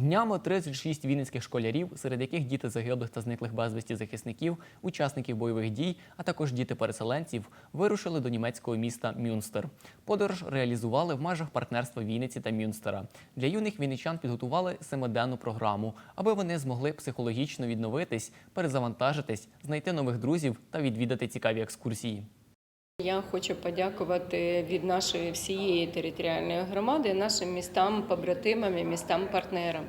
Днями 36 вінницьких школярів, серед яких діти загиблих та зниклих безвісті захисників, учасників бойових дій, а також діти переселенців, вирушили до німецького міста Мюнстер. Подорож реалізували в межах партнерства Вінниці та Мюнстера. Для юних вінничан підготували семиденну програму, аби вони змогли психологічно відновитись, перезавантажитись, знайти нових друзів та відвідати цікаві екскурсії. Я хочу подякувати від нашої всієї територіальної громади нашим містам, побратимам і містам партнерам,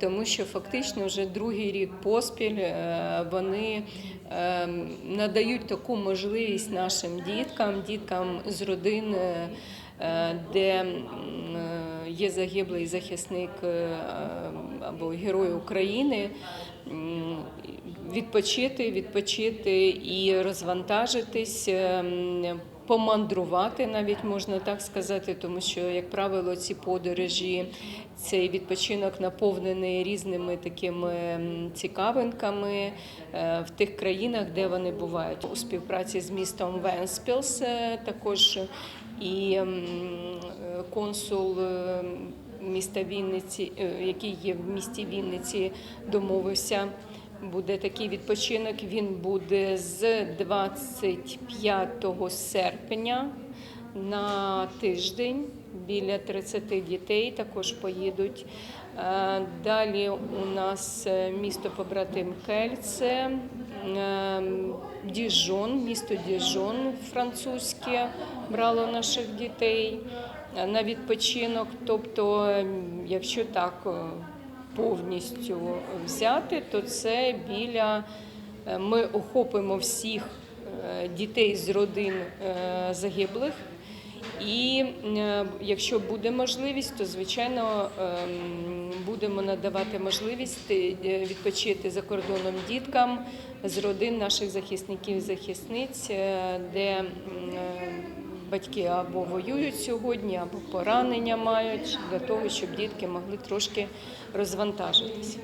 тому що фактично вже другий рік поспіль е, вони е, надають таку можливість нашим діткам, діткам з родин. е, Де є загиблий захисник або герой України, відпочити, відпочити і розвантажитись, ем, помандрувати, навіть можна так сказати, тому що, як правило, ці подорожі, цей відпочинок наповнений різними такими ем, цікавинками е, в тих країнах, де вони бувають. У співпраці з містом Венспілс е, також і ем, консул. е, Міста Вінниці, який є в місті Вінниці, домовився Буде такий відпочинок. Він буде з 25 серпня на тиждень. Біля 30 дітей також поїдуть. Е, Далі у нас е, місто побратим Кельце, е, Діжон, місто Діжон французьке брало наших дітей на відпочинок. Тобто, якщо так повністю взяти, то це біля е, ми охопимо всіх е, дітей з родин е, загиблих. І якщо буде можливість, то звичайно ем, будемо надавати можливість відпочити за кордоном діткам з родин наших захисників і захисниць, де батьки або воюють сьогодні, або поранення мають для того, щоб дітки могли трошки розвантажитися.